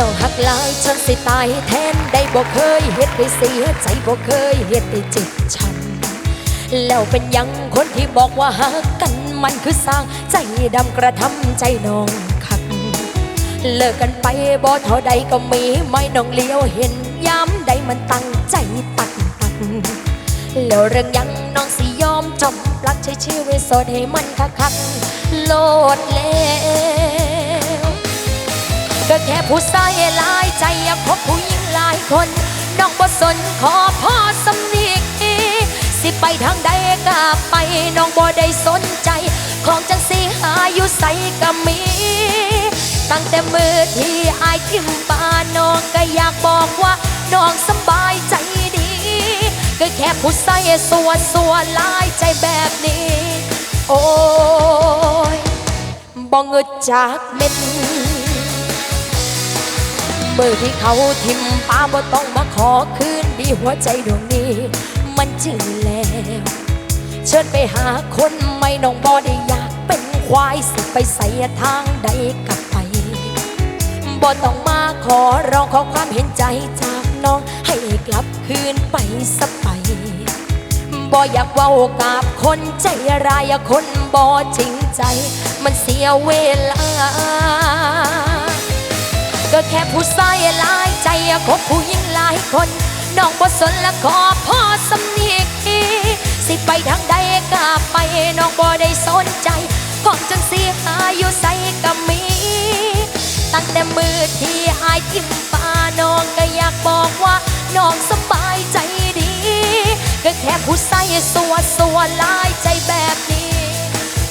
น้องหักหลายจนสิตายแทนได้บอกเคยเฮ็ดให้เสียใจบอกเคยเฮ็ดให้เจ็บช้ำแล้วเป็นยังคนที่บอกว่าหักกันมันคือสร้างใจดำกระทำใจน้องคัก เลิกกันไปบ่เท่าใดก็มีไม่น้องเลี้ยวเห็นย้ำใดมันตั้งใจตักตักแล้วเรื่องยังน้องสิยอมจมปลักใช้ชีวิตโสดให้มันคักคักโลดแล้ ผู้ชายหลายใจอยากพบผู้หญิงหลายคนน้องบ่สนขอพ่อสำนีกสิไปทางใดก็ไปน้องบ่ได้สนใจ ของจังสิหาอยู่ใสก็มี ตั้งแต่มือที่อายทิมปาน้องก็อยากบอกว่าน้องสบายใจดี ก็แค่ผู้ใส่สัวสัวลายใจแบบนี้ โอ้ยบ่เงิดจากเม็ด มือที่เขาทิมปาบ่ต้องมาขอคืนดีหัวใจดวงนี้ มันจืดแล้ว เชิญไปหาคนไม่น้องบอได้อยากเป็นควายสิไปใส่ทางใดกับไปบ่ต้องมาขอร้องขอความเห็นใจจากน้องให้กลับคืนไปสัไปบ่อยากเว้ากับคนใจร้ายคนบ่จริงใจ มันเสียเวลา ผู้ชายหลายใจคบผู้หญิงหลายคน น้องบ่สนและขอพ่อสำเนียกสิไปทางใดก็ไปน้องบ่ได้สนใจของจังสีหาอยู่ใส่ก็มี ตั้งแต่มือที่อายทิมปาน้องก็อยากบอกว่าน้องสบายใจดีก็แค่ผู้ชายสัวสัวหลายใจแบบนี้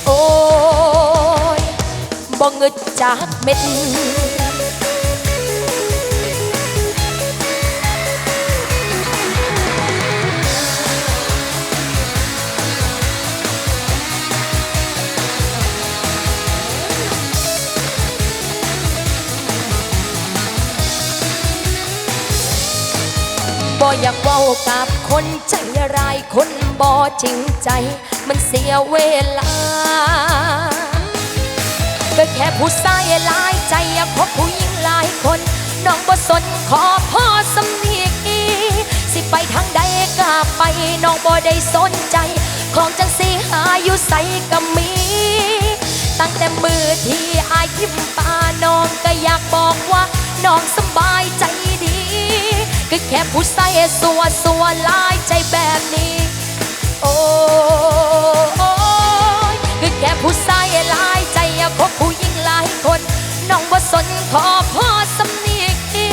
โอ้ยบ่เงึดจากเม็ด อยากเว้ากับคนใจร้ายคนบ่จริงใจ มันเสียเวลา ก็แค่ผู้ชายหลายใจอยากพบผู้หญิงหลายคน น้องบ่สนขอพ่อสำนีกอีสิไปทางใดก็ไป น้องบ่ได้สนใจ ของจังสีหาอยู่ใสก็มี ตั้งแต่มือที่อายทิมปาน้องก็อยากบอกว่า น้องสบาย แค่ผู้ใส่สัวสัวลายใจแบบนี้ โอ้ยก็แค่ผู้ชายลายใจอยาพบผู้หญิงหลายคนน้องบ่สนขอพ่อสำเนียกอี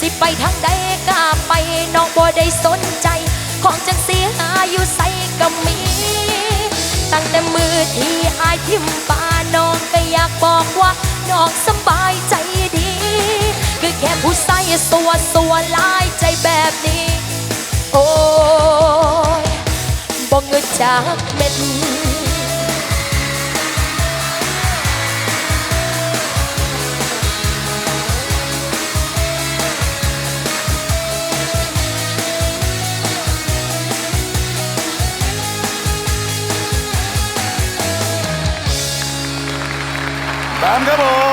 สิไปทางใดก็ไปน้องบ่ได้สนใจ ของจังสีหาอยู่ใส่ก็มี ตั้งแต่มือที่อายทิมปาน้องก็อยากบอกว่าน้องสบายใจดี คือแค่ผู้ใส่สัวสัวลาย แบบนี้ โอ้ยบ่เงึดจากเม็ดตามครับผม